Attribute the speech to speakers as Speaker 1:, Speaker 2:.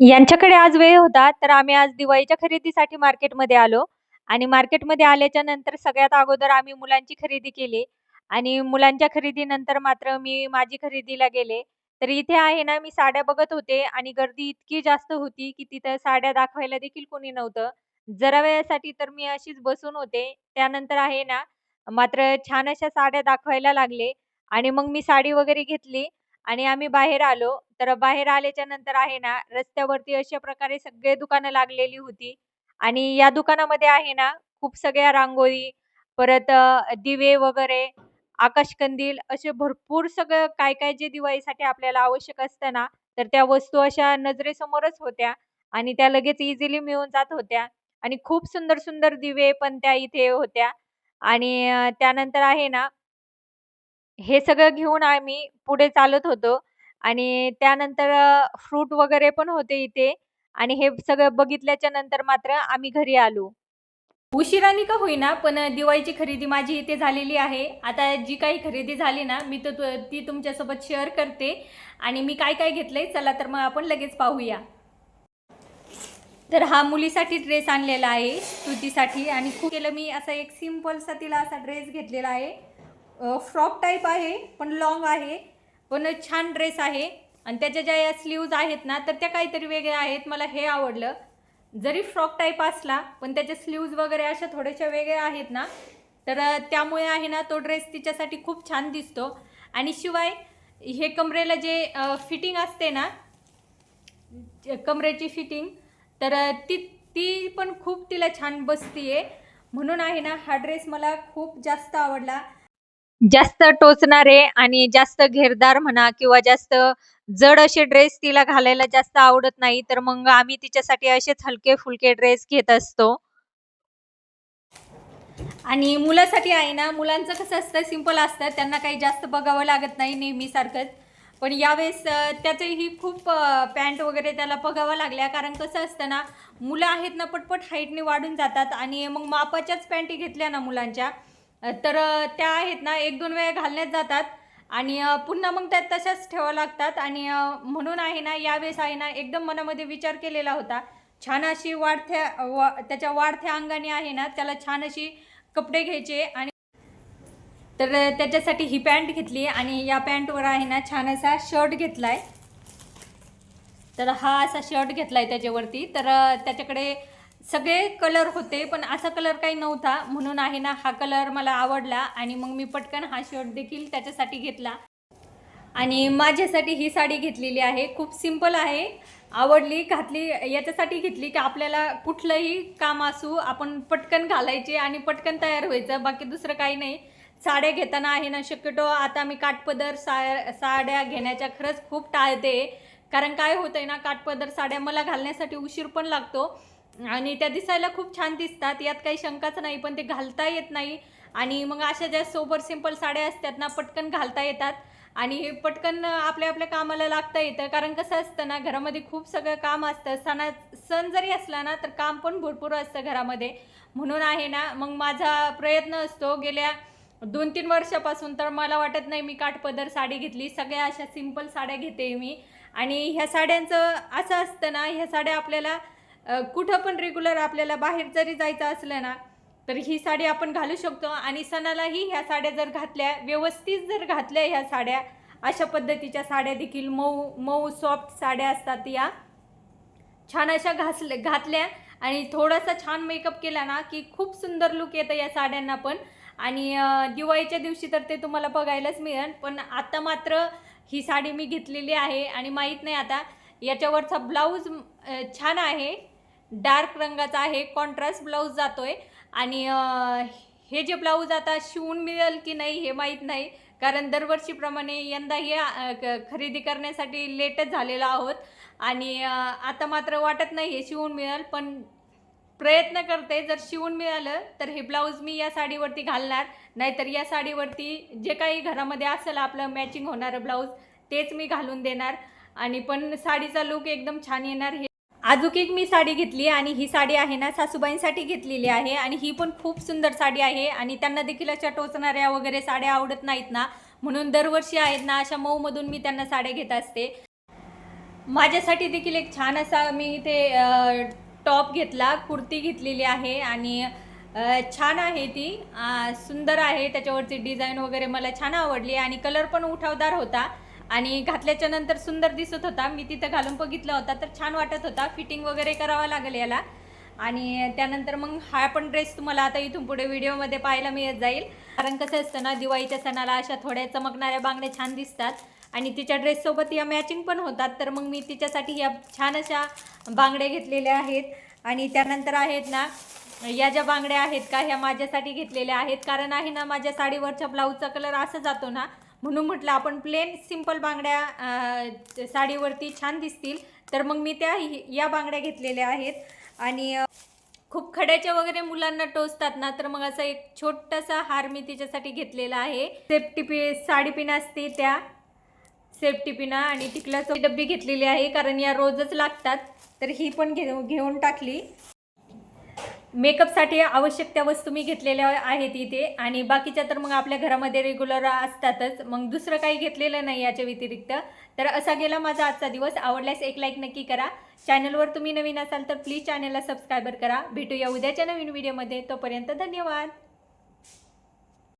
Speaker 1: यांच्याकडे आज वेळ होता, तर आम्ही आज दिवाळीच्या खरेदीसाठी मार्केटमध्ये आलो आणि मार्केटमध्ये आल्याच्यानंतर सगळ्यात अगोदर आम्ही मुलांची खरेदी केली आणि मुलांच्या खरेदीनंतर मात्र मी माझी खरेदीला गेले. तर इथे आहे ना, मी साड्या बघत होते आणि गर्दी इतकी जास्त होती, की तिथं साड्या दाखवायला देखील कोणी नव्हतं. जरा वेळासाठी तर मी अशीच बसून होते. त्यानंतर आहे ना, मात्र छान अशा साड्या दाखवायला लागले आणि मग मी साडी वगैरे घेतली आणि आम्ही बाहेर आलो. तर बाहेर आल्याच्यानंतर आहे ना, रस्त्यावरती अशा प्रकारे सगळे दुकानं लागलेली होती. आणि या दुकानामध्ये आहे ना, खूप सगळ्या रांगोळी, परत दिवे वगैरे, आकाशकंदील असे भरपूर सगळं काय-काय जे दिवाळीसाठी आपल्याला आवश्यक असतं ना, तर त्या वस्तू अशा नजरेसमोरच होत्या आणि त्या लगेच इझिली मिळून जात होत्या. आणि खूप सुंदर-सुंदर दिवे पण त्या इथे होत्या. आणि त्यानंतर आहे ना हे सगळं घेऊन आम्ही पुढे चालत होतो आणि त्यानंतर फ्रूट वगैरे पण होते इथे आणि हे सगळं बघितल्याच्या नंतर मात्र आम्ही घरी आलो. उशिराने का होईना, पण दिवाळीची खरेदी माझी इथे झालेली आहे. आता जी काही खरेदी झाली ना, मी तर तु ती तुमच्यासोबत शेअर करते आणि मी काय-काय घेतलंय चला तर मग आपण लगेच पाहूया. तर हा मुलीसाठी ड्रेस आणलेला आहे, स्तुतीसाठी आणि खूप केलं मी असा एक सिम्पलसा तिला असा ड्रेस घेतलेला आहे. फ्रॉक टाईप आहे, पण लाँग आहे, पण छान ड्रेस आहे आणि त्याच्या ज्या या स्लीव्ज आहेत ना, तर त्या काहीतरी वेगळ्या आहेत. मला हे आवडलं. जरी फ्रॉक टाईप असला, पण त्याच्या स्लीव्ज वगैरे अशा थोड्याशा वेगळ्या आहेत ना, तर त्यामुळे आहे ना, तो ड्रेस तिच्यासाठी खूप छान दिसतो आणि शिवाय हे कमरेला जे फिटिंग असते ना, कमरेची फिटिंग, तर ती ती पण खूप तिला छान बसतीये. म्हणून आहे ना, हा ड्रेस मला खूप जास्त आवडला. जास्त टोचणारे आणि जास्त घेरदार म्हणा किंवा जास्त जड असे ड्रेस तिला घालायला जास्त आवडत नाही. तर मग आम्ही तिच्यासाठी असेच हलके-फुलके ड्रेस घेत असतो. आणि मुलासाठी आहे ना, मुलांचं कसं असतं सिंपल असतं. त्यांना काही जास्त बघावं लागत नाही नेहमीसारखंच. पण यावेळेस त्याचंही खूप पॅन्ट वगैरे त्याला बघावं लागल्या. कारण कसं असतं ना, मुलं आहेत ना पटपट हाईटने वाढून जातात आणि मग मापाच्याच पॅन्टी घेतल्या ना मुलांच्या, तर त्या आहेत ना 1-2 वेळा घालण्यात जातात आणि पुन्हा मग त्या तशाच ठेवावं लागतात आणि म्हणून आहे ना, यावेळेस आहे ना, एकदम मनामध्ये विचार केलेला होता. छान अशी वाढत्या वा त्याच्या वाढत्या अंगाने आहे ना, त्याला छान अशी कपडे घ्यायचे आणि तर त्याच्यासाठी ही पॅन्ट घेतली आणि या पॅन्टवर आहे ना, छान असा शर्ट घेतला आहे तर हा असा शर्ट घेतला आहे त्याच्यावरती. तर त्याच्याकडे सगळे कलर होते, पण असा कलर काही नव्हता. म्हणून आहे ना, हा कलर मला आवडला आणि मग मी पटकन हा शर्ट देखील त्याच्यासाठी घेतला. आणि माझ्यासाठी ही साडी घेतलेली आहे. खूप सिंपल आहे. आवडली, घातली याच्यासाठी घेतली की आपल्याला कुठलंही काम असू, आपण पटकन घालायचे आणि पटकन तयार व्हायचं. बाकी दुसरं काही नाही. साड्या घेताना आहे ना, शक्यतो आता मी काठपदर सा साड्या घेण्याच्या खरंच खूप टाळते. कारण काय होतं आहे ना, काठपदर साड्या मला घालण्यासाठी उशीर पण लागतो आणि त्या दिसायला खूप छान दिसतात. यात काही शंकाच नाही. पण ते घालता येत नाही आणि मग अशा ज्या सोबर सिंपल साड्या असतात ना, पटकन घालता येतात आणि पटकन आपल्या आपल्या कामाला लागता येतं. कारण कसं असतं ना, घरामध्ये खूप सगळं काम असतं. सणा सण जरी असला ना, तर काम पण भरपूर असतं घरामध्ये. म्हणून आहे ना, मग माझा प्रयत्न असतो गेल्या 2-3 वर्षापासून तर मला वाटत नाही मी काठपदर साडी घेतली. सगळ्या अशा सिंपल साड्या घेते मी आणि ह्या साड्यांचं असं असतं ना, ह्या साड्या आपल्याला कुठं पण रेग्युलर आपल्याला बाहेर जरी जायचं असलं ना, तर ही साडी आपण घालू शकतो आणि सणालाही ह्या साड्या जर घातल्या, व्यवस्थित जर घातल्या ह्या साड्या, अशा पद्धतीच्या साड्या देखील मऊ मऊ सॉफ्ट साड्या असतात या. छान अशा घासल्या घातल्या आणि थोडासा छान मेकअप केला ना, की खूप सुंदर लूक येतं या साड्यांना पण आणि दिवाळीच्या दिवशी तर ते तुम्हाला बघायलाच मिळेल. पण आता मात्र ही साडी मी घेतलेली आहे आणि माहीत नाही आता याच्यावरचा ब्लाऊज छान आहे. डार्क रंगाचा आहे. कॉन्ट्रास्ट ब्लाऊज जातो आहे आणि हे जे ब्लाऊज आता शिवून मिळेल की नाही हे माहीत नाही. कारण दरवर्षीप्रमाणे यंदाही क खरेदी करण्यासाठी लेटच झालेलो आहोत आणि आता मात्र वाटत नाही हे शिवून मिळेल. पण प्रयत्न करते जर शिवून मिळालं तर हे ब्लाऊज मी या साडीवरती घालणार. नाहीतर या साडीवरती जे काही घरामध्ये असेल आपलं मॅचिंग होणारं ब्लाऊज तेच मी घालून देणार आणि पण साडीचा लूक एकदम छान येणार हे अजूक एक मी साडी घेतली आणि ही साडी आहे ना सासूबाईंसाठी घेतलेली आहे आणि ही पण खूप सुंदर साडी आहे आणि त्यांना देखील अशा टोचणाऱ्या वगैरे साड्या आवडत नाहीत ना, म्हणून दरवर्षी आहेत ना अशा मऊमधून मी त्यांना साड्या घेत असते. माझ्यासाठी देखील एक छान असा मी इथे टॉप घेतला कुर्ती घेतलेली आहे आणि छान आहे ती. सुंदर आहे त्याच्यावरची डिझाईन वगैरे मला छान आवडली आणि कलर पण उठावदार होता. आणि घातल्याच्या नंतर सुंदर दिसत होता. मी तिथं घालून बघितला होता तर छान वाटत होता. फिटिंग वगैरे करावा लागेल याला. आणि त्यानंतर मग हा पण ड्रेस तुम्हाला आता इथून पुढे व्हिडिओमध्ये पाहायला मिळत जाईल. कारण कसं असतं ना दिवाळीच्या सणाला अशा थोड्या चमकणाऱ्या बांगड्या छान दिसतात. आणि तिच्या ड्रेससोबत या मॅचिंग पण होतात. तर मग मी तिच्यासाठी या छान अशा बांगड्या घेतलेल्या आहेत. आणि त्यानंतर आहेत ना या ज्या बांगड्या आहेत का ह्या माझ्यासाठी घेतलेल्या आहेत. कारण आहे ना माझ्या साडीवरच्या ब्लाऊजचा कलर असा जातो ना म्हणून म्हटलं आपण प्लेन सिंपल बांगड्या साडीवरती छान दिसतील. तर मग मी त्या या बांगड्या घेतलेल्या आहेत. आणि खूप खड्याच्या वगैरे मुलांना टोचतात ना तर मग असा एक छोटासा हार मी तिच्यासाठी घेतलेला आहे. सेफ्टी पि साडी पिना असते त्या. सेफ्टी पिना आणि टिकलाचं डब्बी घेतलेली आहे कारण या रोजच लागतात. तर ही पण घे घेऊन टाकली. मेकअपसाठी आवश्यक त्या वस्तू मी घेतलेल्या आहेत इथे. आणि बाकीच्या तर मग आपल्या घरामध्ये रेग्युलर असतातच. मग दुसरं काही घेतलेलं नाही याच्या व्यतिरिक्त. तर असा गेला माझा आजचा दिवस. आवडल्यास एक लाईक नक्की करा. चॅनलवर तुम्ही नवीन असाल तर प्लीज चॅनलला सबस्क्रायबर करा. भेटूया उद्याच्या नवीन व्हिडिओमध्ये तोपर्यंत धन्यवाद.